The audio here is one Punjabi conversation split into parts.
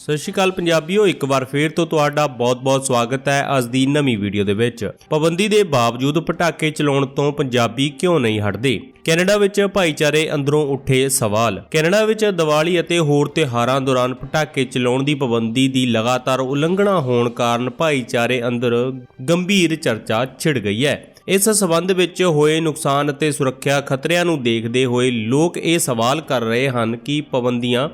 ਸਤਿ ਸ਼੍ਰੀ ਅਕਾਲ ਪੰਜਾਬੀਓ, ਇੱਕ ਵਾਰ ਫੇਰ ਤੋਂ ਤੁਹਾਡਾ ਬਹੁਤ-ਬਹੁਤ ਸਵਾਗਤ ਹੈ ਅੱਜ ਦੀ ਨਵੀਂ ਵੀਡੀਓ ਦੇ ਵਿੱਚ। ਪਾਬੰਦੀ ਦੇ ਬਾਵਜੂਦ ਪਟਾਕੇ ਚਲਾਉਣ ਤੋਂ ਪੰਜਾਬੀ ਕਿਉਂ ਨਹੀਂ ਹਟਦੇ? ਕੈਨੇਡਾ ਵਿੱਚ ਭਾਈਚਾਰੇ ਅੰਦਰੋਂ ਉੱਠੇ ਸਵਾਲ। ਕੈਨੇਡਾ ਵਿੱਚ ਦੀਵਾਲੀ ਅਤੇ ਹੋਰ ਤਿਉਹਾਰਾਂ ਦੌਰਾਨ ਪਟਾਕੇ ਚਲਾਉਣ ਦੀ ਪਾਬੰਦੀ ਦੀ ਲਗਾਤਾਰ ਉਲੰਘਣਾ ਹੋਣ ਕਾਰਨ ਭਾਈਚਾਰੇ ਅੰਦਰ ਗੰਭੀਰ ਚਰਚਾ ਛਿੜ ਗਈ ਹੈ। ਇਸ ਸਬੰਧ ਵਿੱਚ ਹੋਏ ਨੁਕਸਾਨ ਅਤੇ ਸੁਰੱਖਿਆ ਖਤਰਿਆਂ ਨੂੰ ਦੇਖਦੇ ਹੋਏ ਲੋਕ ਇਹ ਸਵਾਲ ਕਰ ਰਹੇ ਹਨ ਕਿ ਪਾਬੰਦੀਆਂ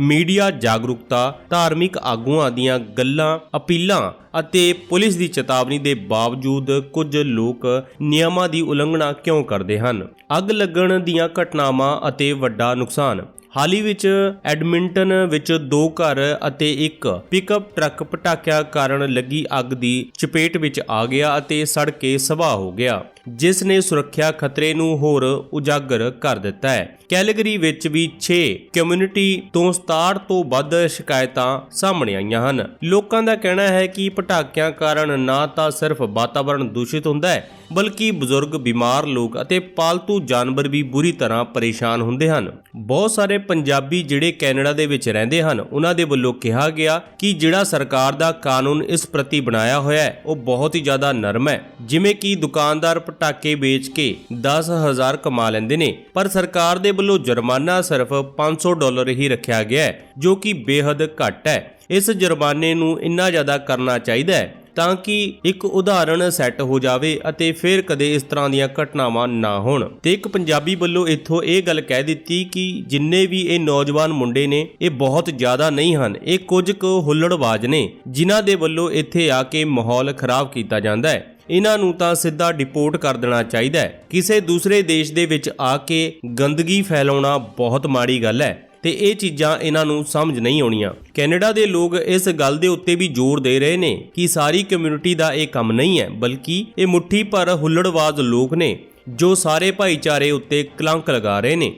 ਮੀਡੀਆ ਜਾਗਰੂਕਤਾ, ਧਾਰਮਿਕ ਆਗੂਆਂ ਦੀਆਂ ਗੱਲਾਂ, ਅਪੀਲਾਂ ਅਤੇ ਪੁਲਿਸ ਦੀ ਚੇਤਾਵਨੀ ਦੇ ਬਾਵਜੂਦ ਕੁਝ ਲੋਕ ਨਿਯਮਾਂ ਦੀ ਉਲੰਘਣਾ ਕਿਉਂ ਕਰਦੇ ਹਨ? ਅੱਗ ਲੱਗਣ ਦੀਆਂ ਘਟਨਾਵਾਂ ਅਤੇ ਵੱਡਾ ਨੁਕਸਾਨ। ਹਾਲ ਹੀ ਵਿੱਚ ਐਡਮਿੰਟਨ ਵਿੱਚ ਦੋ ਘਰ ਅਤੇ ਇੱਕ ਪਿਕਅਪ ਟਰੱਕ ਪਟਾਕਿਆਂ ਕਾਰਨ ਲੱਗੀ ਅੱਗ ਦੀ ਚਪੇਟ ਵਿੱਚ ਆ ਗਿਆ ਅਤੇ ਸੜ ਕੇ ਸਵਾਹ ਹੋ ਗਿਆ। ਜਿਸ ਨੇ ਸੁਰੱਖਿਆ ਖਤਰੇ ਨੂੰ ਹੋਰ ਉਜਾਗਰ ਕਰ ਦਿੱਤਾ ਹੈ। ਕੈਲਗਰੀ ਵਿੱਚ ਵੀ 6 ਕਮਿਊਨਿਟੀ ਤੋਂ 67 ਤੋਂ ਵੱਧ ਸ਼ਿਕਾਇਤਾਂ ਸਾਹਮਣੇ ਆਈਆਂ ਹਨ। ਲੋਕਾਂ ਦਾ ਕਹਿਣਾ ਹੈ ਕਿ ਪਟਾਕਿਆਂ ਕਾਰਨ ਨਾ ਤਾਂ ਸਿਰਫ ਵਾਤਾਵਰਣ ਦੂਸ਼ਿਤ ਹੁੰਦਾ ਹੈ, ਬਲਕਿ ਬਜ਼ੁਰਗ, ਬਿਮਾਰ ਲੋਕ ਅਤੇ ਪਾਲਤੂ ਜਾਨਵਰ ਵੀ ਬੁਰੀ ਤਰ੍ਹਾਂ ਪਰੇਸ਼ਾਨ ਹੁੰਦੇ ਹਨ। ਬਹੁਤ ਸਾਰੇ ਪੰਜਾਬੀ ਜਿਹੜੇ ਕੈਨੇਡਾ ਦੇ ਵਿੱਚ ਰਹਿੰਦੇ ਹਨ, ਉਹਨਾਂ ਦੇ ਵੱਲੋਂ ਕਿਹਾ ਗਿਆ ਕਿ ਜਿਹੜਾ ਸਰਕਾਰ ਦਾ ਕਾਨੂੰਨ ਇਸ ਪ੍ਰਤੀ ਬਣਾਇਆ ਹੋਇਆ ਹੈ, ਉਹ ਬਹੁਤ ਹੀ ਜ਼ਿਆਦਾ ਨਰਮ ਹੈ। ਜਿਵੇਂ ਕਿ ਦੁਕਾਨਦਾਰ ਪਟਾਕੇ ਵੇਚ ਕੇ 10000 ਕਮਾ ਲੈਂਦੇ ਨੇ। ਪਰ ਸਰਕਾਰ ਦੇ ਵੱਲੋਂ ਜੁਰਮਾਨਾ ਸਿਰਫ 500 ਡਾਲਰ ਹੀ ਰੱਖਿਆ ਗਿਆ ਹੈ, ਜੋ ਕਿ ਬੇहद ਘੱਟ ਹੈ। ਇਸ ਜੁਰਮਾਨੇ ਨੂੰ ਇੰਨਾ ਜ਼ਿਆਦਾ ਕਰਨਾ ਚਾਹੀਦਾ ਹੈ ਤਾਂ ਕਿ ਇੱਕ ਉਦਾਹਰਣ ਸੈੱਟ ਹੋ ਜਾਵੇ ਅਤੇ ਫਿਰ ਕਦੇ ਇਸ ਤਰ੍ਹਾਂ ਦੀਆਂ ਘਟਨਾਵਾਂ ਨਾ ਹੋਣ। ਤੇ ਇੱਕ ਪੰਜਾਬੀ ਵੱਲੋਂ ਇੱਥੋਂ ਇਹ ਗੱਲ ਕਹਿ ਦਿੱਤੀ ਕਿ ਜਿੰਨੇ ਵੀ ਇਹ ਨੌਜਵਾਨ ਮੁੰਡੇ ਨੇ, ਇਹ ਬਹੁਤ ਜ਼ਿਆਦਾ ਨਹੀਂ ਹਨ। ਇਹ ਕੁਝ ਕੁ ਹੁੱਲੜਬਾਜ਼ ਨੇ, ਜਿਨ੍ਹਾਂ ਦੇ ਵੱਲੋਂ ਇੱਥੇ ਆ ਕੇ ਮਾਹੌਲ ਖਰਾਬ ਕੀਤਾ ਜਾਂਦਾ ਹੈ। ਇਹਨਾਂ ਨੂੰ ਤਾਂ ਸਿੱਧਾ ਡਿਪੋਰਟ ਕਰ ਦੇਣਾ ਚਾਹੀਦਾ ਹੈ। ਕਿਸੇ ਦੂਸਰੇ ਦੇਸ਼ ਦੇ ਵਿੱਚ ਆ ਕੇ ਗੰਦਗੀ ਫੈਲਾਉਣਾ ਬਹੁਤ ਮਾੜੀ ਗੱਲ ਹੈ ਤੇ ਇਹ ਚੀਜ਼ਾਂ ਇਹਨਾਂ ਨੂੰ ਸਮਝ ਨਹੀਂ ਆਉਣੀਆਂ। ਕੈਨੇਡਾ ਦੇ ਲੋਕ ਇਸ ਗੱਲ ਦੇ ਉੱਤੇ ਵੀ ਜ਼ੋਰ ਦੇ ਰਹੇ ਨੇ ਕਿ ਸਾਰੀ ਕਮਿਊਨਿਟੀ ਦਾ ਇਹ ਕੰਮ ਨਹੀਂ ਹੈ, ਬਲਕਿ ਇਹ ਮੁੱਠੀ ਭਰ ਹੁੱਲੜਵਾਜ਼ ਲੋਕ ਨੇ ਜੋ ਸਾਰੇ ਭਾਈਚਾਰੇ ਉੱਤੇ ਕਲੰਕ ਲਗਾ ਰਹੇ ਨੇ।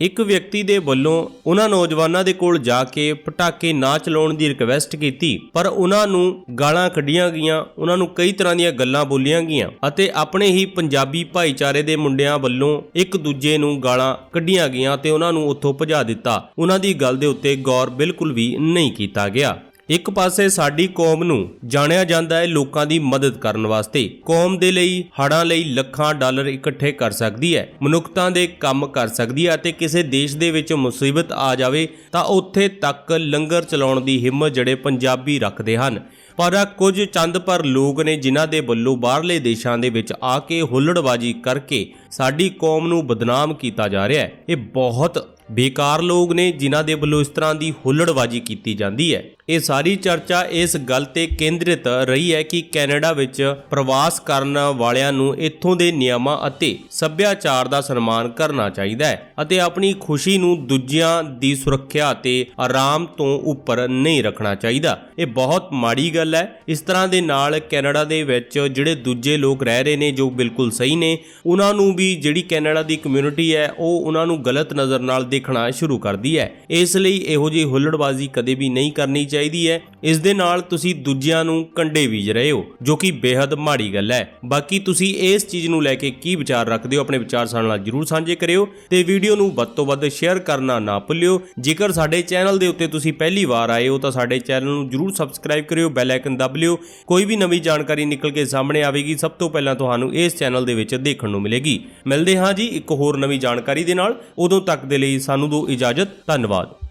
ਇੱਕ ਵਿਅਕਤੀ ਦੇ ਵੱਲੋਂ ਉਹਨਾਂ ਨੌਜਵਾਨਾਂ ਦੇ ਕੋਲ ਜਾ ਕੇ ਪਟਾਕੇ ਨਾ ਚਲਾਉਣ ਦੀ ਰਿਕਵੈਸਟ ਕੀਤੀ, ਪਰ ਉਹਨਾਂ ਨੂੰ ਗਾਲਾਂ ਕੱਢੀਆਂ ਗਈਆਂ, ਉਹਨਾਂ ਨੂੰ ਕਈ ਤਰ੍ਹਾਂ ਦੀਆਂ ਗੱਲਾਂ ਬੋਲੀਆਂ ਗਈਆਂ ਅਤੇ ਆਪਣੇ ਹੀ ਪੰਜਾਬੀ ਭਾਈਚਾਰੇ ਦੇ ਮੁੰਡਿਆਂ ਵੱਲੋਂ ਇੱਕ ਦੂਜੇ ਨੂੰ ਗਾਲਾਂ ਕੱਢੀਆਂ ਗਈਆਂ ਤੇ ਉਹਨਾਂ ਨੂੰ ਉੱਥੋਂ ਭਜਾ ਦਿੱਤਾ। ਉਹਨਾਂ ਦੀ ਗੱਲ ਦੇ ਉੱਤੇ ਗੌਰ ਬਿਲਕੁਲ ਵੀ ਨਹੀਂ ਕੀਤਾ ਗਿਆ। ਇੱਕ ਪਾਸੇ ਸਾਡੀ ਕੌਮ ਨੂੰ ਜਾਣਿਆ ਜਾਂਦਾ ਹੈ ਲੋਕਾਂ ਦੀ ਮਦਦ ਕਰਨ ਵਾਸਤੇ। ਕੌਮ ਦੇ ਲਈ ਹੜਾਂ ਲਈ ਲੱਖਾਂ ਡਾਲਰ ਇਕੱਠੇ ਕਰ ਸਕਦੀ ਹੈ, ਮਨੁੱਖਤਾ ਦੇ ਕੰਮ ਕਰ ਸਕਦੀ ਹੈ ਅਤੇ ਕਿਸੇ ਦੇਸ਼ ਦੇ ਵਿੱਚ ਮੁਸੀਬਤ ਆ ਜਾਵੇ ਤਾਂ ਉੱਥੇ ਤੱਕ ਲੰਗਰ ਚਲਾਉਣ ਦੀ ਹਿੰਮਤ ਜਿਹੜੇ ਪੰਜਾਬੀ ਰੱਖਦੇ ਹਨ। ਪਰ ਕੁਝ ਚੰਦ ਪਰ ਲੋਕ ਨੇ ਜਿਨ੍ਹਾਂ ਦੇ ਵੱਲੋਂ ਬਾਹਰਲੇ ਦੇਸ਼ਾਂ ਦੇ ਵਿੱਚ ਆ ਕੇ ਹੁੱਲੜਬਾਜੀ ਕਰਕੇ ਸਾਡੀ ਕੌਮ ਨੂੰ ਬਦਨਾਮ ਕੀਤਾ ਜਾ ਰਿਹਾ ਹੈ। ਇਹ ਬਹੁਤ ਬੇਕਾਰ ਲੋਕ ਨੇ ਜਿਨ੍ਹਾਂ ਦੇ ਵੱਲੋਂ ਇਸ ਤਰ੍ਹਾਂ ਦੀ ਹੁੱਲੜਬਾਜੀ ਕੀਤੀ ਜਾਂਦੀ ਹੈ। ਇਹ ਸਾਰੀ ਚਰਚਾ ਇਸ ਗੱਲ ਤੇ ਕੇਂਦਰਿਤ ਰਹੀ ਹੈ ਕਿ ਕੈਨੇਡਾ ਵਿੱਚ ਪ੍ਰਵਾਸ ਕਰਨ ਵਾਲਿਆਂ ਨੂੰ ਇੱਥੋਂ ਦੇ ਨਿਯਮਾਂ ਅਤੇ ਸੱਭਿਆਚਾਰ ਦਾ ਸਨਮਾਨ ਕਰਨਾ ਚਾਹੀਦਾ ਹੈ ਅਤੇ ਆਪਣੀ ਖੁਸ਼ੀ ਨੂੰ ਦੂਜਿਆਂ ਦੀ ਸੁਰੱਖਿਆ ਅਤੇ ਆਰਾਮ ਤੋਂ ਉੱਪਰ ਨਹੀਂ ਰੱਖਣਾ ਚਾਹੀਦਾ। ਇਹ ਬਹੁਤ ਮਾੜੀ ਗੱਲ ਹੈ। ਇਸ ਤਰ੍ਹਾਂ ਦੇ ਨਾਲ ਕੈਨੇਡਾ ਦੇ ਵਿੱਚ ਜਿਹੜੇ ਦੂਜੇ ਲੋਕ ਰਹਿ ਰਹੇ ਨੇ ਜੋ ਬਿਲਕੁਲ ਸਹੀ ਨੇ, ਉਹਨਾਂ ਨੂੰ ਵੀ ਜਿਹੜੀ ਕੈਨੇਡਾ ਦੀ ਕਮਿਊਨਿਟੀ ਹੈ, ਉਹ ਉਹਨਾਂ ਨੂੰ ਗਲਤ ਨਜ਼ਰ ਨਾਲ ਦੇਖਣਾ ਸ਼ੁਰੂ ਕਰਦੀ ਹੈ। ਇਸ ਲਈ ਇਹੋ ਜਿਹੀ ਹੁੱਲੜਬਾਜ਼ੀ ਕਦੇ ਵੀ ਨਹੀਂ ਕਰਨੀ ਚਾਹੀਦੀ ਹੈ। ਇਸ ਦੇ ਨਾਲ ਤੁਸੀਂ ਦੂਜਿਆਂ ਨੂੰ ਕੰਡੇ ਬੀਜ ਰਹੇ ਹੋ, ਜੋ ਕਿ ਬੇहद ਮਾੜੀ ਗੱਲ ਹੈ। ਬਾਕੀ ਤੁਸੀਂ ਇਸ ਚੀਜ਼ ਨੂੰ ਲੈ ਕੇ ਕੀ ਵਿਚਾਰ ਰੱਖਦੇ ਹੋ, ਆਪਣੇ ਵਿਚਾਰ ਸਾਡੇ ਨਾਲ ਜਰੂਰ ਸਾਂਝੇ ਕਰਿਓ ਤੇ ਵੀਡੀਓ ਨੂੰ ਵੱਧ ਤੋਂ ਵੱਧ ਸ਼ੇਅਰ ਕਰਨਾ ਨਾ ਭੁੱਲਿਓ। ਜੇਕਰ ਸਾਡੇ ਚੈਨਲ ਦੇ ਉੱਤੇ ਤੁਸੀਂ ਪਹਿਲੀ ਵਾਰ ਆਏ ਹੋ ਤਾਂ ਸਾਡੇ ਚੈਨਲ ਨੂੰ ਜਰੂਰ ਸਬਸਕ੍ਰਾਈਬ ਕਰਿਓ, ਬੈਲ ਆਈਕਨ ਦਬ ਲਿਓ। ਕੋਈ ਵੀ ਨਵੀਂ ਜਾਣਕਾਰੀ ਨਿਕਲ ਕੇ ਸਾਹਮਣੇ ਆਵੇਗੀ, ਸਭ ਤੋਂ ਪਹਿਲਾਂ ਤੁਹਾਨੂੰ ਇਸ ਚੈਨਲ ਦੇ ਵਿੱਚ ਦੇਖਣ ਨੂੰ ਮਿਲੇਗੀ। ਮਿਲਦੇ ਹਾਂ ਜੀ ਇੱਕ ਹੋਰ ਨਵੀਂ ਜਾਣਕਾਰੀ ਦੇ ਨਾਲ। ਉਦੋਂ ਤੱਕ ਦੇ ਲਈ ਸਾਨੂੰ ਦਿਓ ਇਜਾਜ਼ਤ। ਧੰਨਵਾਦ।